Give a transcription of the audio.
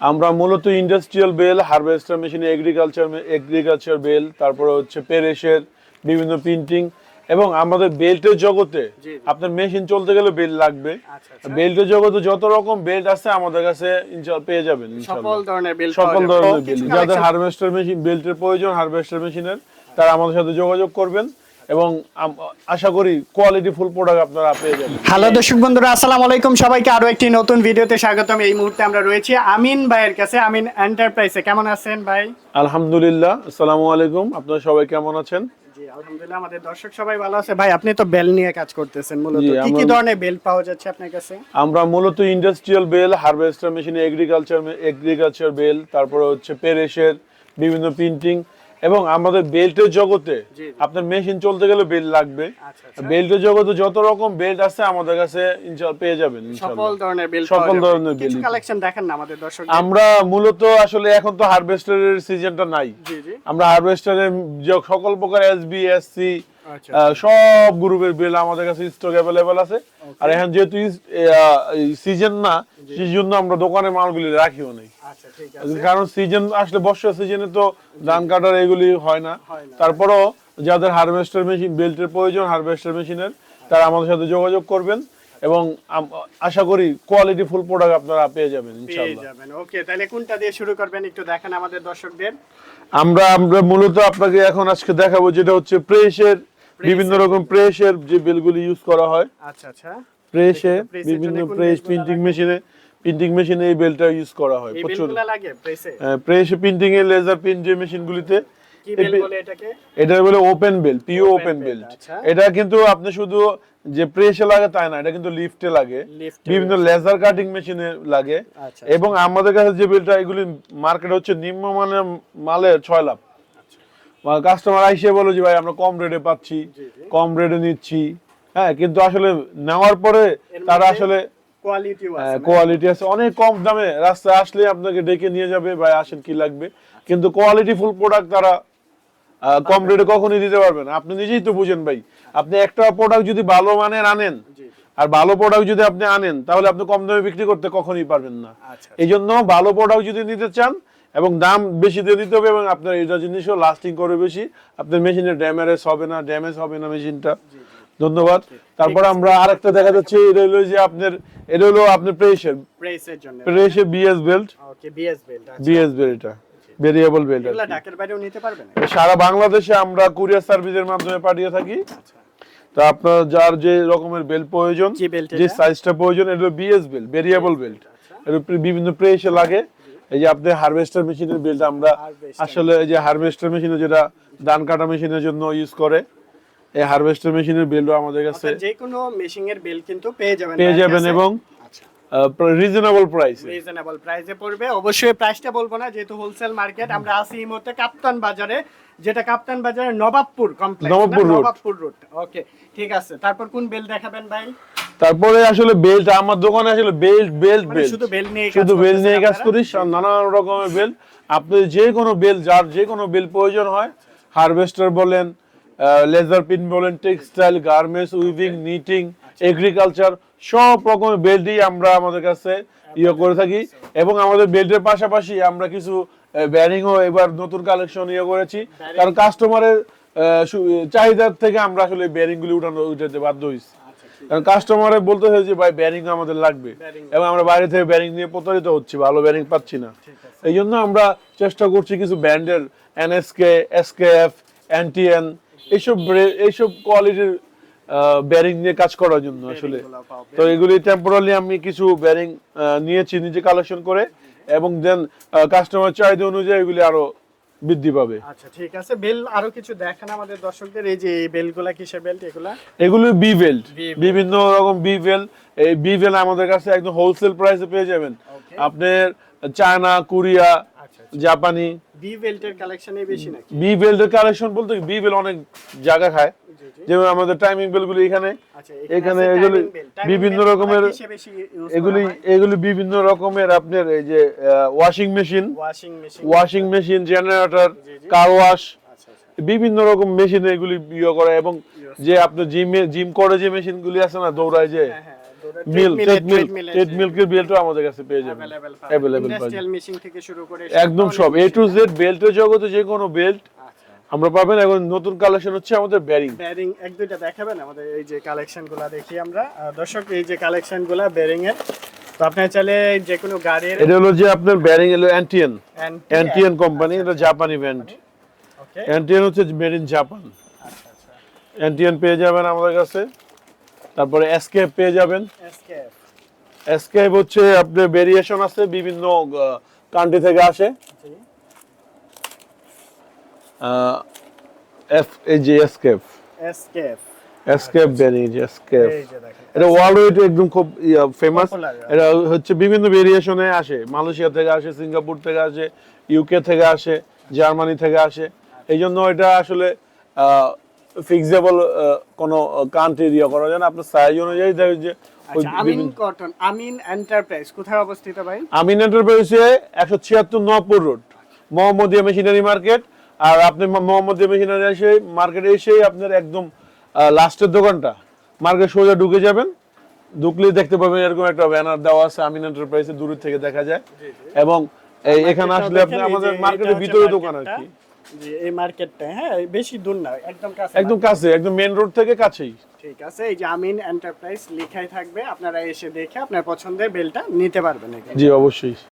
আমরা মূলত industrial belt harvester machine agriculture agriculture belt তারপরে হচ্ছে পেরেশের বিভিন্ন প্রিন্টিং এবং আমাদের বেল্টের জগতে। আপনার মেশিন চলতে গেলে বেল্ট লাগবে। আচ্ছা, আচ্ছা। বেল্টের জগতে যত রকম বেল্ট আছে আমাদের কাছে পেয়ে যাবেন সকল ধরনের বেল সকল ধরনের বেল যাদের হারভেস্টার মেশিন বেল্টের প্রয়োজন হারভেস্টার মেশিনের তারা আমাদের সাথে যোগাযোগ করবেন। এবং আশা করি কোয়ালিটি ফুল প্রোডাক্ট আপনারা পেয়ে যাবেন। হ্যালো দর্শক বন্ধুরা আসসালামু আলাইকুম। সবাইকে আরও একটি নতুন ভিডিওতে স্বাগতম। এই মুহূর্তে আমরা রয়েছি আমিন ভাইয়ের কাছে। আমিন এন্টারপ্রাইজে কেমন আছেন ভাই? আলহামদুলিল্লাহ আসসালামু আলাইকুম। আপনারা সবাই কেমন আছেন? আলহামদুলিল্লাহ আমাদের দর্শক সবাই ভালো আছে। ভাই আপনি তো বেল নিয়ে কাজ করতেছেন মূলত। কি কি ধরনের বেল পাওয়া যাচ্ছে আপনার কাছে? আমরা মূলত industrial belt harvester machine agriculture agriculture belt তারপরে হচ্ছে পেরেশের বিভিন্ন প্রিন্টিং এবং আমাদের বেল্টের জগতে। আপনার মেশিন চলতে গেলে বেল্ট লাগবে। আচ্ছা আচ্ছা। বেল্টের জগতে যত রকম বেল্ট আছে আমাদের কাছে পেয়ে যাবেন সকল ধরনের বেল সকল ধরনের বেল্ট। কালেকশন দেখেন না আমাদের দর্শক আমরা মূলত আসলে এখন তো হারভেস্টারের সিজনটা নাই। আমরা হারভেস্টারের সকল প্রকার এসবি এসসি সব গ্রুপের বেল আমাদের কাছে স্টক অ্যাভেলেবেল আছে। আর এখন যেহেতু সিজন না সেই জন্য আমরা দোকানে মালগুলি রাখিও নেই। আচ্ছা কারণ সিজন আসলে বর্ষা সিজনে তো ধান কাটার এগুলি হয় না। হয় তারপরও যাদের হারভেস্টার মেশিন বেল্টের প্রয়োজন হারভেস্টার মেশিনের তারা আমাদের সাথে যোগাযোগ করবেন এবং আশা করি কোয়ালিটি ফুল প্রোডাক্ট আপনারা পেয়ে যাবেন ইনশাআল্লাহ। যাবেন। ওকে তাহলে কোনটা দিয়ে শুরু করবেন একটু দেখেন আমাদের দর্শকদের? আমরা আমরা মূলত আপনাকে এখন আজকে দেখাবো যেটা হচ্ছে প্রেসের বিভিন্ন রকম প্রেসের যে বেলগুলি ইউজ করা হয়। আচ্ছা আচ্ছা। প্রেসে বিভিন্ন প্রেস প্রিন্টিং মেশিনে প্রিন্টিং মেশিনে এই বেলটা ইউজ করা হয় প্রচুর। লাগে প্রেসে প্রেসে প্রিন্টিং এর লেজার প্রিন্ট যে মেশিনগুলিতে কি বেল বলে এটাকে? এটা বলে ওপেন বেল পিও ওপেন বেল্ট আচ্ছা। এটা কিন্তু আপনি শুধু যে প্রেসে লাগে তাই না এটা কিন্তু লিফটে লাগে। বিভিন্ন লেজার কাটিং মেশিনে লাগে। আচ্ছা এবং আমাদের কাছে যে বেলটা এগুলি মার্কেট হচ্ছে নিম্নমানের মালের ছয় লাভ। কাস্টমার আইসে বলো যে ভাই আমরা কম রেটে পাচ্ছি। কম রেটে নিচ্ছি। হ্যাঁ কিন্তু আসলে নেওয়ার পরে তারা আসলে? কোয়ালিটি আছে অনেক কম দামে রাস্তায় আসলে আপনাকে ডেকে নিয়ে যাবে ভাই আসেন কি লাগবে? কিন্তু কোয়ালিটি ফুল প্রোডাক্ট তারা কম রেটে কখনই দিতে পারবে না। আপনি নিজেই তো বুঝেন ভাই। আপনি একটা প্রোডাক্ট যদি ভালো মানের আনেন। আর ভালো প্রোডাক্ট যদি আপনি আনেন তাহলে আপনি কম দামে বিক্রি করতে কখনই পারবেন না। আচ্ছা এই জন্য ভালো প্রোডাক্ট যদি নিতে চান এবং দাম বেশি দিয়ে দিতে হবে এবং আপনার এটা জিনিসও লাস্টিং করে বেশি। আপনার মেশিনের ড্যামেজ হবে না ড্যামেজ হবে না মেশিনটা ধন্যবাদ। তারপর আমরা আরেকটা দেখা যাচ্ছে এটা হলো যে আপনার এটা হলো আপনার প্রেসের প্রেসের জন্য। প্রেসে BS belt okay BS belt আচ্ছা। বিএস বেল্ট এটা। ভেরিয়েবল বেল্ট এগুলা ঢাকার বাইরেও নিতে পারবেন? সারা বাংলাদেশে আমরা কুরিয়ার সার্ভিসের মাধ্যমে পাঠিয়ে থাকি। আচ্ছা। তো আপনার যার যে রকমের বেল প্রয়োজন যে সাইজটা প্রয়োজন এটা বিএস বেল ভেরিয়েবল বেল্ট এটা বিভিন্ন প্রেসে লাগে। এই যে আপনি হারভেস্টার মেশিনের বেল্ট আমরা আসলে এই যে হারভেস্টার মেশিনে যেটা ধান কাটা মেশিনের জন্য ইউজ করে এই হারভেস্টার মেশিনের বেল্টও আমাদের কাছে যে কোনো মেশিং এর বেল কিন্তু পেয়ে যাবেন পেয়ে যাবেন এবং রিজনেবল প্রাইসে রিজনেবল প্রাইসে পড়বে। অবশ্যই প্রাইসটা বলব না যেহেতু হোলসেল মার্কেট আমরা আছি এই মুহূর্তে কাপ্তান বাজারে যেটা কাপ্তান বাজারে Nawabpur complex Nawabpur Nawabpur road okay ঠিক আছে। তারপর কোন বেল দেখাবেন ভাই? তারপরে আসলে বেল্ট আমার দোকানে আসলে বেল্ট বেল্ট বেল্ট শুধু বেল নিয়ে শুধু বেল নিয়ে কাজ করি নানান রকমের বেল আপনি যে কোনো বেল যার যে কোনো বেল প্রয়োজন হয় হারভেস্টার বলেন লেজার পিন বলেন textile garments weaving knitting agriculture সব রকমের বেল্টই আমরা আমাদের কাছে ইয়ে করে থাকি। এবং আমাদের বেল্টের পাশাপাশি আমরা কিছু ব্যারিংও এবার নতুন কালেকশন ইয়ে করেছি। কারণ কাস্টমারের চাহিদার থেকে আমরা আসলে ব্যারিংগুলি উঠানো উঠাতে বাধ্য হয়েছি কারণ কাস্টমারে বলতে হয় যে ভাই ব্যারিং আমাদের লাগবে। এবং আমরা বাইরে থেকে ব্যারিং নিয়ে প্রতারিত হচ্ছি ভালো ব্যারিং পাচ্ছি না। এই জন্য আমরা চেষ্টা করছি কিছু ব্র্যান্ডের এনএসকে এসকেএফ এনটিএন এইসব এইসব কোয়ালিটির ব্যারিং নিয়ে কাজ করার জন্য আসলে। তো এগুলি টেম্পোরালি আমি কিছু ব্যারিং নিয়েছি নিজে কালেকশন করে। এবং দেন কাস্টমার চাহিদা অনুযায়ী এগুলি আরও বৃদ্ধি পাবে। আচ্ছা ঠিক আছে। বেল আরও কিছু দেখেন আমাদের দর্শকদের এই যে এই বেলগুলা কিসের বেল্ট এগুলা? এগুলো বি বেল্ট। বিভিন্ন রকম বি বেল এই বি বেল আমাদের কাছে একদম হোলসেল প্রাইসে পেয়ে যাবেন. আপনার চায়না কোরিয়া আচ্ছা জাপানি। বি বেল্টের কালেকশনই বেশি নাকি? বি বেল্টের কালেকশন বলতে বি বেল অনেক জায়গা খায়। যেমন আমাদের টাইমিং বেলগুলো এখানে আচ্ছা এখানে এগুলি বিভিন্ন রকমের এগুলি এগুলি বিভিন্ন রকমের আপনার এই যে washing machine washing machine generator. Car wash বিভিন্ন রকম মেশিন এগুলি ইয়ে করে এবং যে আপনার জিমে জিম করে যে মেশিনগুলি আছে না দৌড়ায় যে মিল ট্রেড মিল ট্রেড মিল্কের বেল্টও আমাদের কাছে পেয়ে যাবেন পাবেন। একদম সব এ টু। জেড বেল্টের জগতে যে কোনো বেল্ট। আমরা পাবেন এখন নতুন কালেকশন হচ্ছে আমাদের ব্যারিং বেয়ারিং এক দুইটা দেখাবেন আমাদের এই যে কালেকশনগুলা দেখি আমরা। দর্শক এই যে কালেকশনগুলা বেয়ারিং এর তো আপনার চাইলে যে কোনো গাড়ির এটা হলো যে আপনার ব্যারিং হলো অ্যান্টিয়ান অ্যান্টিয়ান কোম্পানি এটা জাপানি ব্র্যান্ড অ্যান্টিয়ান হচ্ছে মেড ইন জাপান অ্যান্টিয়ান পেয়ে যাবেন আমাদের কাছে। তারপরে এসকেপ পেয়ে যাবেন। এসকেপ এসকেপ হচ্ছে আপনার ভেরিয়েশন আছে বিভিন্ন কান্ট্রি থেকে আসে। জি। এফ এই যে SKF SKF SKF bearing SKF এই যে দেখেন। এটা ওয়ার্ল্ড ওয়াইড একদম খুব ফেমাস এটা হচ্ছে বিভিন্ন ভেরিয়েশনে আসে। মালয়েশিয়া থেকে আসে সিঙ্গাপুর থেকে আসে ইউকে থেকে আসে জার্মানি থেকে আসে। এই জন্য এটা আসলে ফিক্সেবল কোনো কান্ট্রি ইয়ে করা যায় না। আপনার সাইজ অনুযায়ী দেখে যে আচ্ছা আমিন কটন আমিন এন্টারপ্রাইজ কোথায় অবস্থিত ভাই? আমিন এন্টারপ্রাইজে একশো ছিয়াত্তর নপুর রোড মোহাম্মদিয়া মেশিনারি মার্কেট আর আপনি মোহাম্মদ মেশিনারি এসে মার্কেটে এসেই আপনার একদম লাস্টের দোকানটা। মার্কেট সোজা ঢুকে যাবেন। ঢুকলেই দেখতে পাবেন এরকম একটা ব্যানার দেওয়া আছে আমিন এন্টারপ্রাইজে দূর থেকে দেখা যায়। এবং এখানে আসলে আপনি আমাদের মার্কেটের ভিতরে দোকান আর। কি। এই মার্কেটটা হ্যাঁ বেশি দূর না একদম কাছে একদম কাছে একদম মেন রোড থেকে কাছেই। ঠিক আছে এই যে আমিন এন্টারপ্রাইজ লেখাই থাকবে আপনারা এসে দেখে আপনার পছন্দের বেলটা নিতে পারবেন জি অবশ্যই।